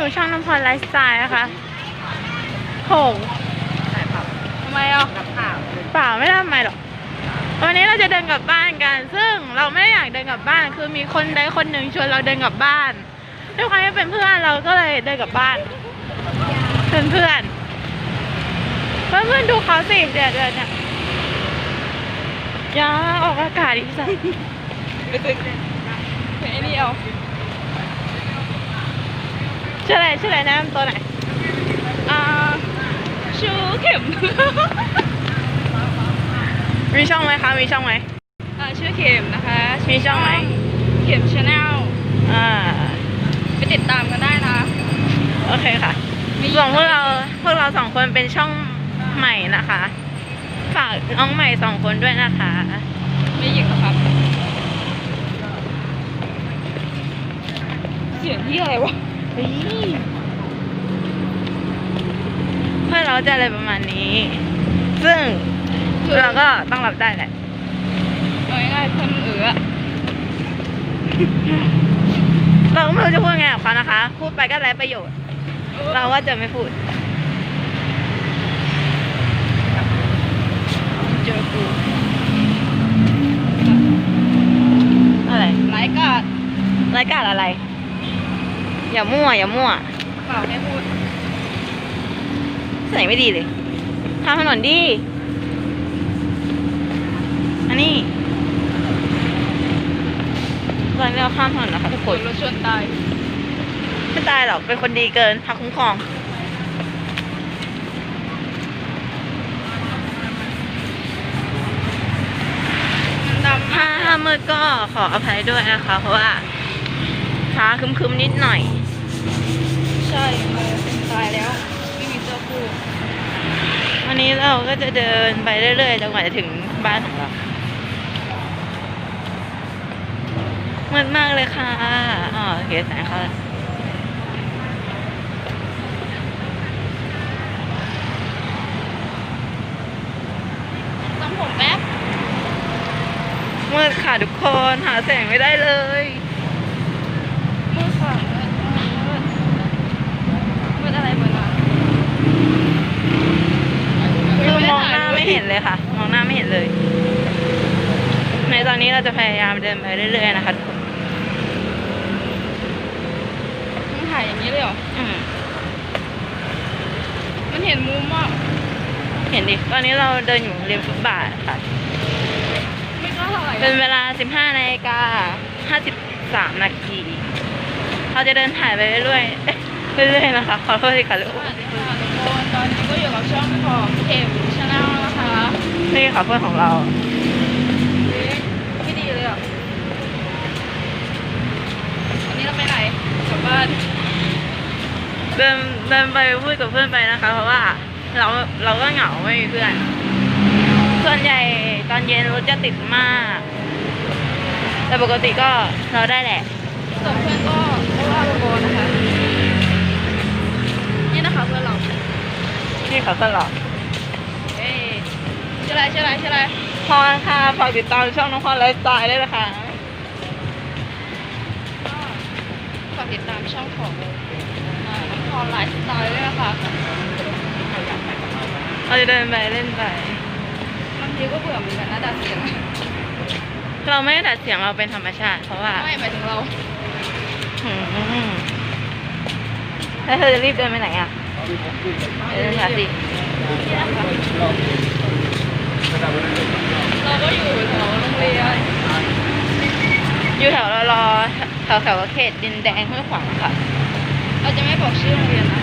อยู่ช่องน้ำพรไลฟ์สไตล์นะคะโหทำไมอะเปล่าไม่ได้ทำไมหรอก วันนี้เราจะเดินกลับบ้านกัน ซึ่งเราไม่ได้อยากเดินกลับบ้าน คือมีคนใดคนหนึ่งชวนเราเดินกลับบ้านด้วยความที่เป็นเพื่อนเราก็เลยเดินกลับบ้าน เพื่อนเพื่อนเพื่อนเพื่อนๆดูเขาสิเดี๋ยวเดี๋ยวเนี่ยอยาออกอากาศอีกสักไปตึกไอ้นี่เอา ชื่ออะไรชื่ออะไรแนะนำตัวไหนอยอ่าชูเข็ม มีช่องไหมคะ มีช่องไหมอ่าชื่อเข็มนะคะมีช่องไหมเข็มชาแนลอ่าไปติดตามกันได้นะ โอเคค่ะมีส่วนพวกเราพวกเราสองคนเป็นช่องใหม่นะคะ ฝากน้องใหม่สองคนด้วยนะคะ ไม่หยิกหรอครับ เสียงที่อะไรวะ เฮ้ยเพื่อนเราจะอะไรประมาณนี้ ซึ่งเราก็ต้องรับได้แหละเอาง่ายๆเพื่อนเอือเราก็ไม่รู้จะพูดไงกับเขานะคะ พูดไปก็ไร้ประโยชน์ เราว่าจะไม่พูด เจอกูอะไรไลฟ์กาดรายการอะไร อย่ามั่ว อย่ามั่วเปล่าไม่พูดใส่ไม่ดีเลยทำถนนดี อันนี้ตอนนี้เราข้ามถนนนะคะทุกคคนนรถชนตาย ไม่ตายหรอก เป็นคนดีเกินพักคุ้มครองมันดำถ้าถ้ามืดก็ขออภัยด้วยนะคะ เพราะว่าฟ้าครึมๆนิดหน่อย ใช่เออเป็นตายแล้วไม่มีเสื้อคู่วันนี้เราก็จะเดินไปเรื่อยๆจนกว่าจะถึงบ้านของเรามืดมากเลยค่ะอ๋อโอเคแสงเขาแล้วทำผมแป๊บมืดค่ะทุกคนหาแสงไม่ได้เลย มืดค่ะมืดมืดมืดอะไรเหมือนอะ คือมองหน้าไม่ เห็นเลยค่ะ มองหน้าไม่เห็นเลย ในตอนนี้เราจะพยายามเดินไปเรื่อยๆนะคะทุกคนมันถ่ายอย่างนี้เลยเหรอ อืมมันเห็นมุมอะเห็นดิ ตอนนี้เราเดินอยู่ริมฟุตบาทค่ะ ไม่กล้าเท่าไหร่เป็นเวลา 15นาฬิกา53นาทีเราจะเดินถ่ายไปเรื่อยๆเรื่อยๆนะคะ ขอโทษทีค่ะลูกสวัสดีค่ะทุกคนตอนนี้ก็อยู่กับช่องของเข็มชาแนลนะคะนี่ค่ะเพื่อนของเราเอ๊ะไม่ดีเลยอะวันนี้เราไปไหนกลับบ้านเดินเดินไปพูดกับเพื่อนไปนะคะ เพราะว่าเราเราก็เหงาไม่มีเพื่อน ส่วนใหญ่ตอนเย็นรถจะติดมาก แต่ปกติก็เราได้แหละส่วนเพื่อนก็เพราะว่าโบนะคะ นี่นะคะเพื่อนเรา นี่เขาตลอดเอ้ย ชื่ออะไรชื่ออะไรชื่ออะไรพรค่ะฝากติดตามช่องน้องพรไลฟ์สไตล์ด้วยนะคะก็ฝากติดตามช่องของอ่าน้องพรไลฟ์สไตล์ด้วยนะคะเราจะเดินไปเล่นไปบางทีก็เบื่อเหมือนกันนะดัดเสียงเราไม่ได้ดัดเสียงเราเป็นธรรมชาติเพราะว่าไม่หมายถึงเราอืมแล้วเธอจะรีบเดินไปไหนอะไปเดินหาสิ เราก็อยู่แถวโรงเรียน อยู่แถวรอรอแถวแถวเขตดินแดงห้วยขวางค่ะ เราจะไม่บอกชื่อโรงเรียนนะ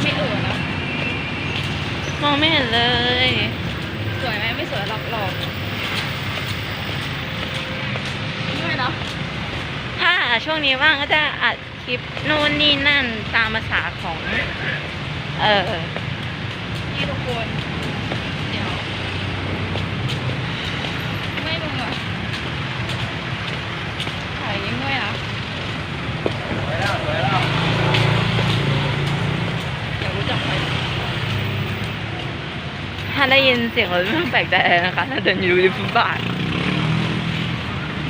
ไม่เอ่อนะ มองไม่เห็นเลย สวยไหมไม่สวยหรอกหรอกไม่นะ ถ้า ช่วงนี้ว่างก็จะอัดคลิปนู่นนี่นั่นตามภาษาของ เออนี่ทุกคนเดี๋ยวไม่มึงอะถ่ายยิ้มด้วยนะอยากรู้จักไหมหถ้าได้ยินเสียงรถไม่ต้องแปลกใจเลยนะคะถ้าเดินอยู่ริมฟุตบาท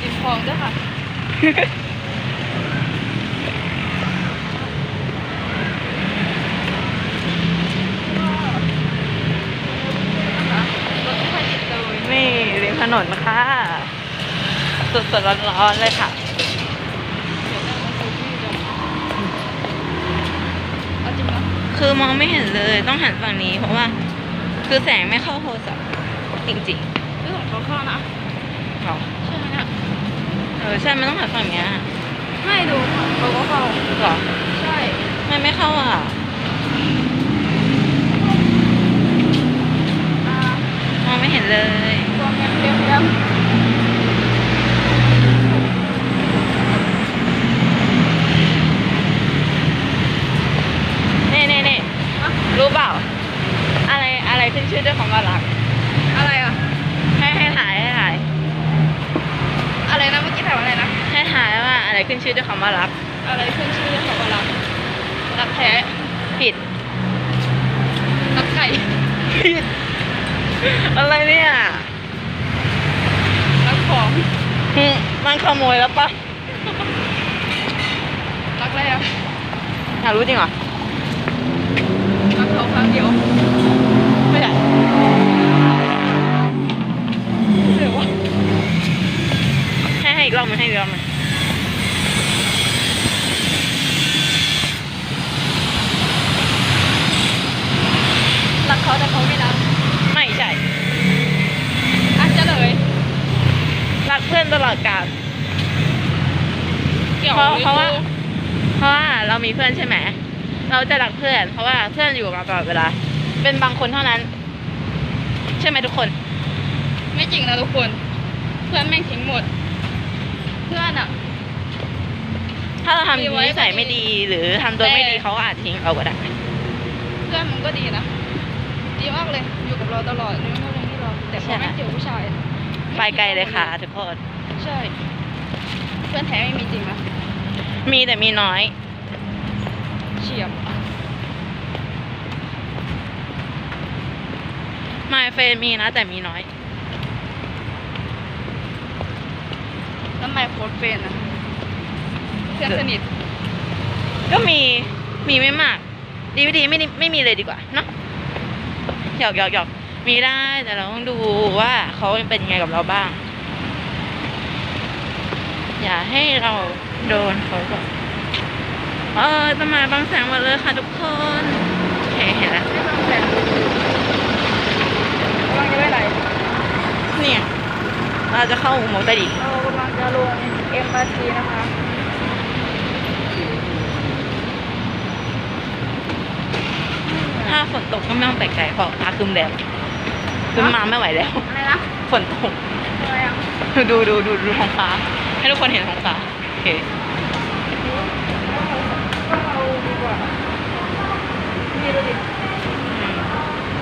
ริมคลองด้วยค่ะรถไม่ค่อยติดเลย นี่ริม ถนนค่ะสดสดๆร้อนๆเลยค่ะเดี๋ยวนั่งรถซูฟี่เลยเอาจริงนะคือมองไม่เห็นเลยต้องหันฝั่งนี้ เพราะว่า คือแสงไม่เข้าโทรศัพท์จริงเรื่องของเขาเข้านะๆหรอใช่ไหมเนี่ยเออใช่มันต้องหันฝั่งเนี้ยไม่ดูเขาก็เข้าหรอใช่มันไม่เข้าอะอ่ามองไม่เห็นเลยตัวแงม เรียมเรียมนี่นี่นี่อะรู้เปล่า อะไรอะไรขึ้นชื่อด้วยคำว่ารัก อะไรอะ ให้ให้ถ่ายให้ถ่าย อะไรนะเมื่อกี้ถามอะไรนะ ให้ถ่ายว่าอะไรขึ้นชื่อด้วยคำว่ารัก อะไรขึ้นชื่อเรื่องว่ารักรักแท้ผิดรักไก่ผิดอะไรเนี่ย ของหึมันขโมยแล้วปะรักอะไรอะอยากรู้จริงเหรอ รักเขาครั้งเดียวไม่ใช่เดี๋ยววะให้ให้อีกรอบมันงให้อีกรอบมันง รักเขาแต่เขาไม่รัก ไม่ใช่ อะเฉลย รักเพื่ อนตลอดกาลเกี่ยวเพราะหอเพราะว่ากูเพราะว่าเรามีเพื่อนใช่ไหม เราจะรักเพื่อน เพราะว่าเพื่อนอยู่กับเราตลอดเวลา เป็นบางคนเท่านั้น ใช่ไหมทุกคน ไม่จริงนะทุกคน เพื่อนแม่งทิ้งหมด เพื่อนอะ ถ้าเราทำมีไว้นิสัยก็ดีไม่ดีหรือทำตัวไม่ดีแต่เขาก็อาจทิ้งเราก็ได้ เพื่อนมันก็ดีนะ ดีมากเลย อยู่กับเราตลอดในไม่เท่าเรื่องที่เราแต่พอแม่งเจอผู้ชาย ไปไกลเลยค่ะทุกคน ใช่ เพื่อนแท้ไม่มีจริงนะมีแต่มีน้อย เฉียบมาเฟนมีนะแต่มีน้อย แล้วไมโครเฟนอะเพื่อนสนิท ก็มีมีไม่มาก ดีไม่ดีไม่ดีไม่มีเลยดีกว่าเนาะหยอกหยอกหยอกมีได้แต่เราต้องดูว่าเขาเป็นยังไงกับเราบ้าง อย่าให้เราโดนเขาแบบเออต้นไม้บางแสงหมดเลยค่ะทุกคนโอเคเห็นแล้วไม่ต้องแฟนกำลังจะไปไหนเนี่ยเราจะเข้าอุโมงค์ใต้ดินเรากำลังจะลงเอ็มบาซีนะคะถ้าฝนตกก็ไม่ต้องแปลกใจเพราะฟ้าครึมแล้วคือมาไม่ไหวแล้วอะไรนะฝนตกอะไรอะดูดูดูดูท้องฟ้า ให้ทุกคนเห็นท้องฟ้าโอเคเนี่ดูดิอืม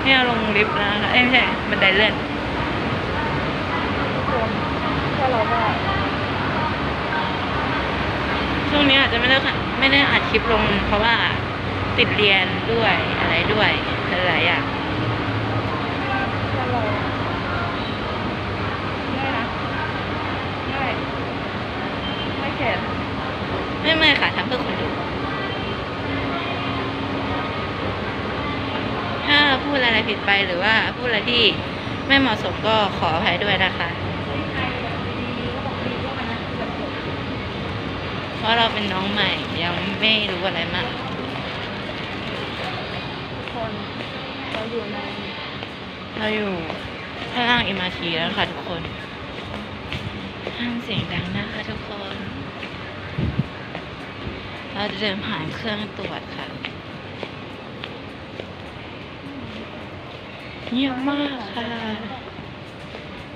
นี่เราลงลิฟต์นะคะเอ้ยไม่ใช่บันไดเลื่อนทุกคนถ้าเราว่าช่วงนี้อาจจะไม่ได้ค่ะไม่ได้อัดคลิปลงเพราะว่าติดเรียนด้วยอะไรด้วยหลายอย่าง ถ้าเราง่ายนะง่ายไม่แข็ง ไม่ไม่ค่ะทำเพื่อคนดู ถ้าพูดอะไรผิดไปหรือว่าพูดอะไรที่ไม่เหมาะสมก็ขออภัยด้วยนะคะ เพราะเราเป็นน้องใหม่ยังไม่รู้อะไรมากทุกคนเราอยู่ในเราอยู่ข้างล่างเอ็มอาทีแล้วค่ะทุกคนห้ามเสียงดังนะคะทุกคน เราจะเดินผ่านเครื่องตรวจค่ะเงียบมากค่ะ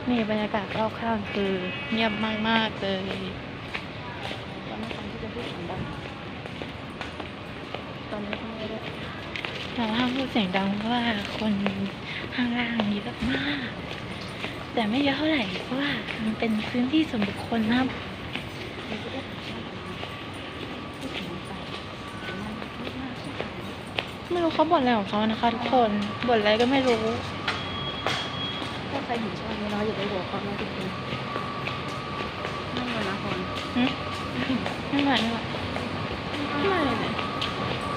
นี่บรรยากาศรอบข้างคือเงียบมากๆเลยตอนนี้คนที่จะพูดเสียตอนนี้ทำไมได้เราห้ามพูดเสียงดังว่าคนข้างล่างมีเยอะมาก แต่ไม่เยอะเท่าไหร่เพราะว่ามันเป็นพื้นที่ส่วนบุคคลนะครับ ไม่รู้ เขาบ่นอะไรของเขานะคะทุกคนบ่นอะไรก็ไม่รู้รเห็นช่องนี้เราอย่าไปบอกเขานะทุกคนนั่นเลยนะคนหึไม่ไหวไม่ไหวไม่ไหวเลย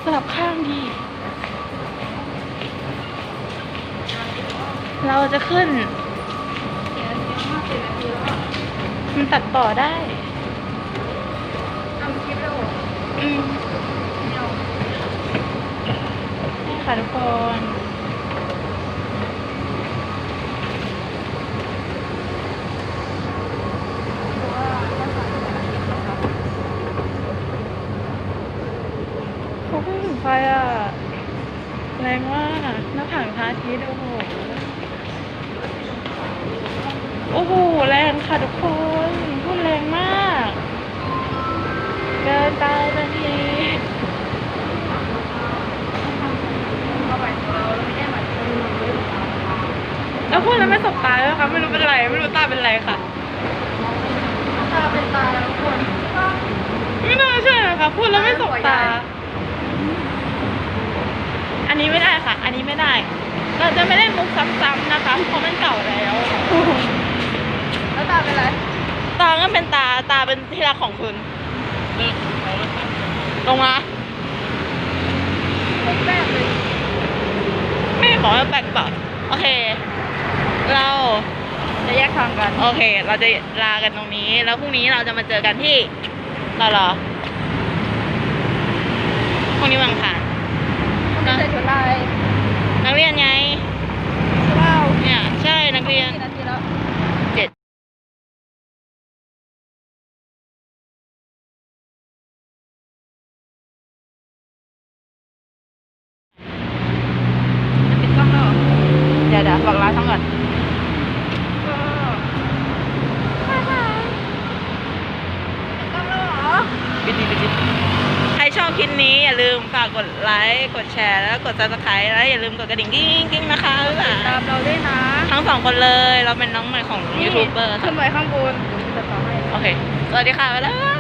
สลับข้างดีเราจะขึ้นเสียเยอะมากสิบนาทีแล้วอะมันตัดต่อได้ทำคลิปแล้วเหรออืมไม่เอา นี่ ค่ะทุกคนเพราะว่ถ้าถ่ายเป็นอาทิตย์นะคะเขาพูดถึงไฟอะ แรงมากหน้าผางพระอาทิตย์โอ้โห โอ้โห แรงค่ะทุกคนพูดแรงมาก เกินไปบางที เอาไปตัวเราเราไม่ได้หมายถึง แล้วพูดแล้วไม่สบตาเลย คะไม่รู้เป็นไรไม่รู้ตาเป็นไรค่ะตาเป็นตาแล้วทุกคนไม่น่าเชื่อนะคะพูดแล้วไม่สบตา อันนี้ไม่ได้ค่ะ อันนี้ไม่ได้ เราจะไม่ได้มุกซ้ำๆนะคะ เพราะมันเก่าแล้ว แล้วตาเป็นไร ตาก็เป็นตาตาเป็นที่รักของคุณลงมาไม่แปลกเลยไม่ขอให้แปลกเปล่าโอเค เราจะแยกทางกัน โอเค เราจะลากันตรงนี้ แล้วพรุ่งนี้เราจะมาเจอกันที่รอรอพรุ่งนี้วันอังคารไม่ใส่ชุดลายนักเรียนไงว้าวเนี่ย ใช่นักเรียน กี่นาทีแล้ว เดี๋ยวเดี๋ยวบอกลาทั้งก่อนก็บ๊ายบายปิดกล้องแล้วเหรอปิดดีปิดดีใครชอบคลิปนี้อย่าลืมฝากกดไลค์กดแชร์แล้วกด subscribe แล้วอย่าลืมกดกระดิ่งกิ้งกิ้งนะคะบ๊ายบายตามเราด้วยนะ ทั้งสองคนเลยเราเป็นน้องใหม่ของยูทูบเบอร์ขึ้นไว้ข้างบนจะต่อให้โอเคสวัสดีค่ะบ๊ายบาย